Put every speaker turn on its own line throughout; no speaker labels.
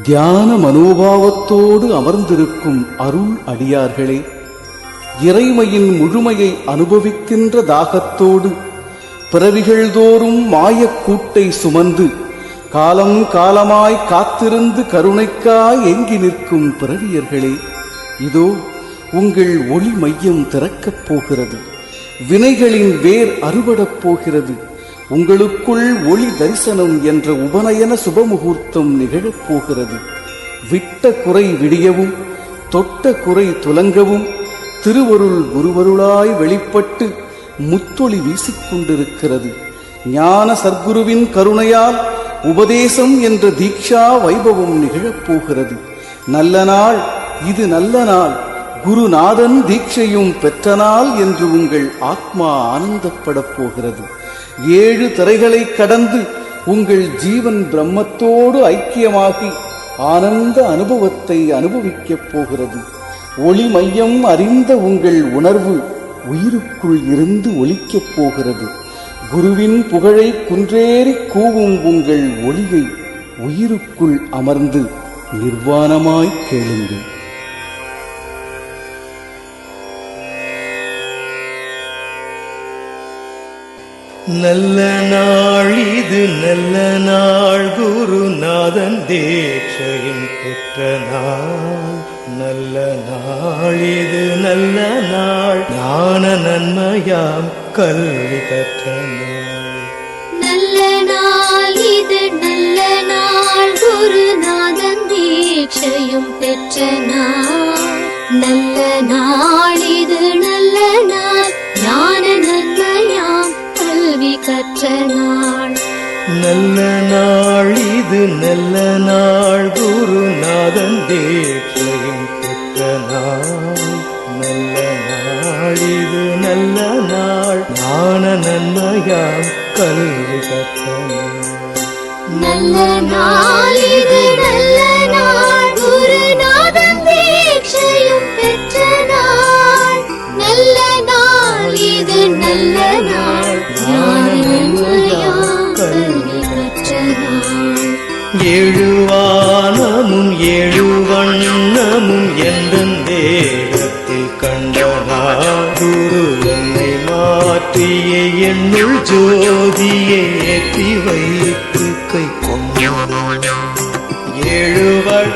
தியான மனோபாவத்தோடு அமர்ந்திருக்கும் அருள் அடியார்களே இறைமையின் முழுமையை அனுபவிக்கின்ற தாகத்தோடு பிறவிகள் தோறும் மாயக்கூட்டை சுமந்து காலம் காலமாய் காத்திருந்து கருணைக்காய் எங்கி நிற்கும் பிறவியர்களே இதோ உங்கள் ஒளி மையம் திறக்கப் போகிறது வினைகளின் வேர் அறுபடப் போகிறது. உங்களுக்குள் ஒளி தரிசனம் என்ற உபநயன சுபமுகூர்த்தம் நிகழப் போகிறது விட்ட குறை விடியவும் தொட்ட குறை துலங்கவும் திருவருள் குருவருளாய் வெளிப்பட்டு முத்தொளி வீசிக்கொண்டிருக்கிறது. ஞான சர்க்குருவின் கருணையால் உபதேசம் என்ற தீக்ஷா வைபவம் நிகழப் போகிறது நல்ல நாள் இது நல்ல நாள். குருநாதன் தீட்சையும் பெற்ற நாள் என்று உங்கள் ஆத்மா ஆனந்தப்படப் போகிறது. ஏழு திரைகளை கடந்து உங்கள் ஜீவன் பிரம்மத்தோடு ஐக்கியமாகி ஆனந்த அனுபவத்தை அனுபவிக்கப் போகிறது. ஒளி மையம் அறிந்த உங்கள் உணர்வு உயிருக்குள் இருந்து ஒலிக்கப் போகிறது. குருவின் புகழை குன்றேறி கூவும் உங்கள் ஒளியை உயிருக்குள் அமர்ந்து நிர்வாணமாய் கேளுங்கள்.
நல்ல நாள் இது நல்ல நாள். குருநாதன் தீட்சையும் பெற்ற நாள் நல்ல நாள் இது நல்ல நாள். ஞான நன்மையாம் கல்வி கற்ற நாள்
நல்ல நாள் இது நல்ல நாள். குருநாதன் தீட்சையும் பெற்ற நாள் நல்ல நாள் இது நல்ல நாள்.
இது நல்ல நாள். குருநாதன் தேற்றையும் பெற்ற நாள். நல்ல நாள் இது நல்ல நாள். ஞான நன்மையாம் கல்வி கற்ற
நல்ல நாள் இது நல்ல நாள். குருநாதன் பெற்ற நாள். நல்ல நாள் இது நல்ல நாள். ஞான எழுவானமும் எழுவண்ணமும் எந்தன்
ஏழு வண்ணமும் தேகத்தில் கண்டனா? குரு என்னை மாற்றிய என்னுள் ஜோதியை ஏற்றி வைத்து கை கொண்டான்?
எழுவள்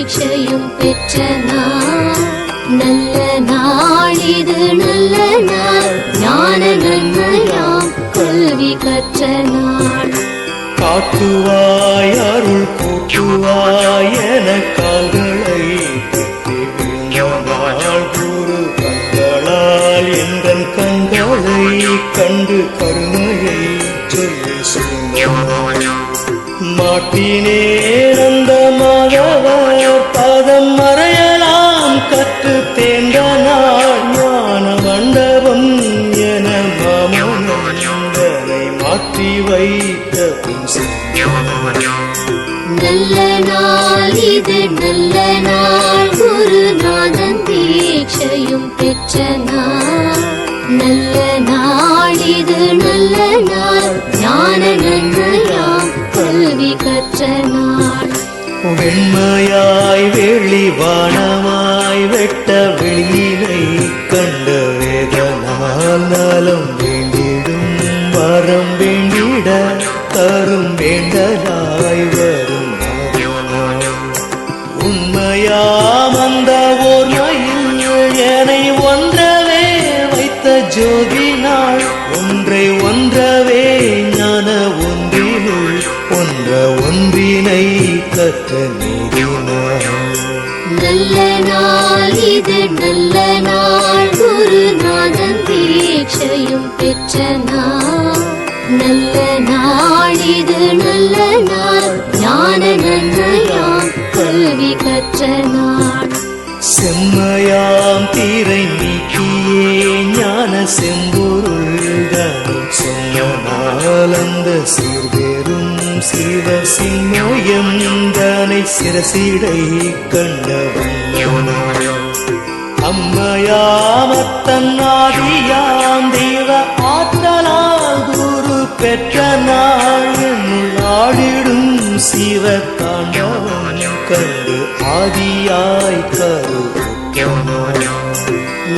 தீட்சையும் பெற்ற நாள். நல்ல நாள் இது நல்ல நாள். ஞான நன்மையாம் கல்வி கற்ற நாள்.
காட்டுவாய் அருள் கூட்டுவாய் என கால்களை குரு கண்களால் எங்கள் கண்களை கண்டு கருணையை சொல்லி மாட்டினே மாற்றி வைத்த.
நல்ல நாள் இது நல்ல நாள். குருநாதன் தீட்சையும் பெற்ற நாள். நல்ல நாள் இது நல்ல நாள். ஞான நன்மையாம் கல்வி கற்ற நாள்.
வெண்மையாய் வெளிவானமாய் வெட்ட வெளியினை கண்ட வேதனால் நலம் வேண்டிடும் வரம் வேண்டிட தரும் வேண்டலாய் வரும் நாதனாய். உண்மையாம் அந்த ஓர்மையில் என்னை ஒன்றவே வைத்த ஜோதி நாள் ஒன்றை ஒன்றவே ஞான ஒன்றினுள் ஒன்ற ஒன்றினை கற்ற நீதினாள்
நல்ல நாள் இது நல்ல
செம்மையாம் தீரை நீக்கியே ஞான செம்பொருள் சொன்னால் அந்த சீர்பெரும் சிவ சிம்மயம் தனை சிரசிடை கண்டவன் அம்மையாமத்தன் ஆதியாம் தெய்வ ஆற்றலால் குரு பெற்ற நாள். ஆடிடும் சிவ தாண்டவன் கண்டு ஆதியாய்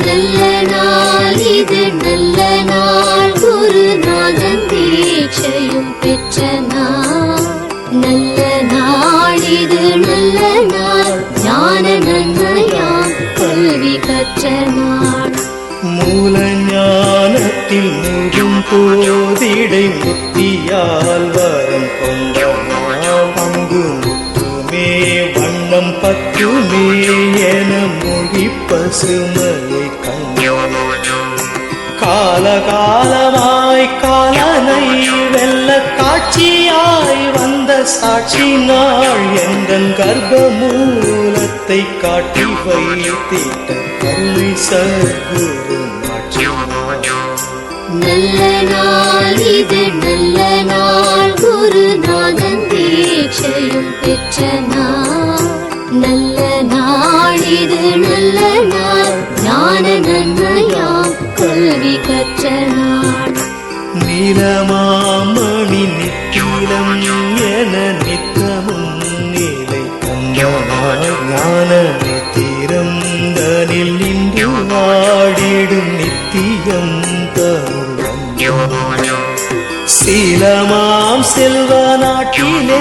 நல்ல நாள் இது நல்ல நாள். குருநாதன் தீட்சையும் பெற்ற நாள். நல்ல நாள் இது நல்ல நாள். ஞான நன்மையாம் கல்வி கற்ற நாள்.
மூல ஞானத்தில் மூடும் போதிடை முத்தியால் பத்துமே என மொழி பசுமலை கண்ட காலகாலமாய் காலனை வெல்ல காட்சியாய் வந்த சாட்சி நாள் எங்கள் கர்ப்ப மூலத்தை காட்டி வைத்திட்ட கருணை சகுரு
நல்ல நாளி கல்வி கற்ற நாள்
நீலமாமணி நித்திலம் என நித்தமும் நீலை கண்டனாய் ஞான நித்திரம் சீலமாம் செல்வ நாட்டிலே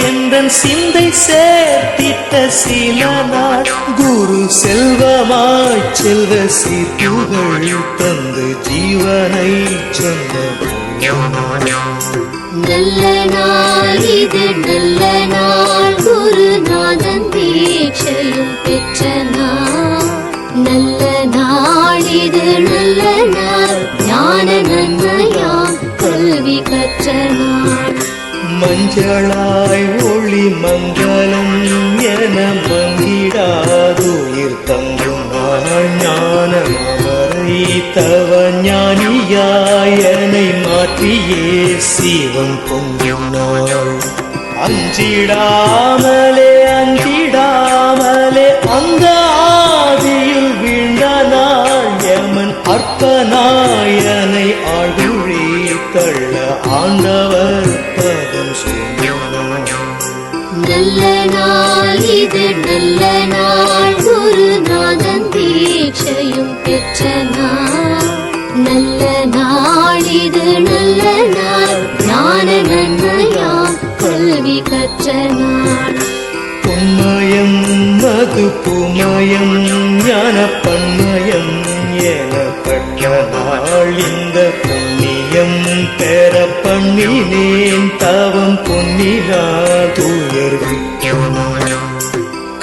எந்தன் சிந்தை சேர்த்திட்ட சீல நாள் குரு செல்வமாய் செல்வ சீர்ப்புகள் தந்து ஜீவனை சொன்ன
நல்ல நாள் இது நல்ல நாள். குருநாதன் தீட்சையும் பெற்ற நாள். நல்ல நாள் இது நல்ல
மஞ்சளாய் ஒளி மங்களம் என மங்கிடாதுயிர் தங்கும் நாள் ஞான மலரை தவ ஞானியாயனை மாற்றியே சிவம் பொங்கும் நாள் அஞ்சிடாமலே அஞ்சிடாமலே அங்க
நல்ல நாள் இது நல்ல நாள். குருநாதன் தீட்சையும் பெற்ற நாள். நல்ல நாள் இது நல்ல நாள். ஞான நன்மையாம் கல்வி கற்ற நாள்.
பொன்மயம் மது புமயம் ஞான பன்மயம் எனப்பட்ட நாள். இந்த புண்ணியம் பெற கண்ணினேன் தவம் பொன்னிலா தூயர்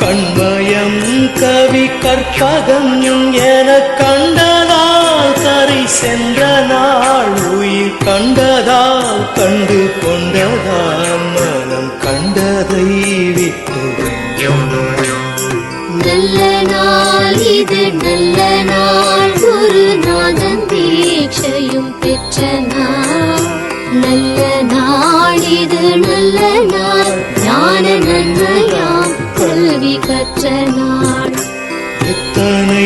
கண்மயம் கவி கற்பகம் என கண்டதால் கரை சென்ற நாள் உயிர் கண்டதால் கண்டு கொண்டதால் மனம் கண்டதை விட்டு
நல்ல நாள் இது நல்ல நாள். குருநாதன் தீட்சையும் பெற்ற நாள். இது நல்ல நாள் ஞான நன்மையாம் கல்வி கற்ற நாள்.
எத்தனை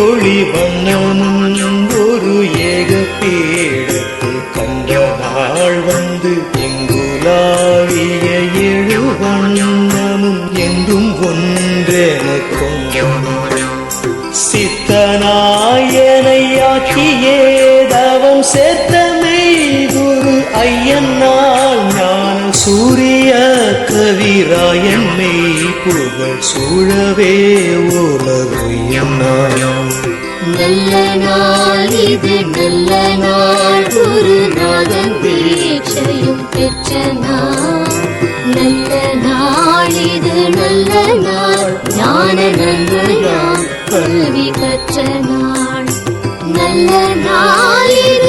ஒளி வண்ணமும் ஒரு ஏக பீடத்தில் கண்ட நாள் வந்து எங்குலாவிய எழு வண்ணமும் எங்கும் ஒன்றென கொண்டோம் சித்தனாயனை ஆக்கியே தவம் சேர்த்தமை குரு ஐயன்னா சூரிய கவிராயன் மெய் புகழ் சூழவே உலகுயனாம்
நல்ல நாள் இது நல்ல நாள் குருநாதன் தீட்சையும் பெற்ற நாள் நல்ல நாள் இது நல்ல நாள் ஞான நன்மையாம். கல்வி கற்ற நாள். நல்ல நாள் இது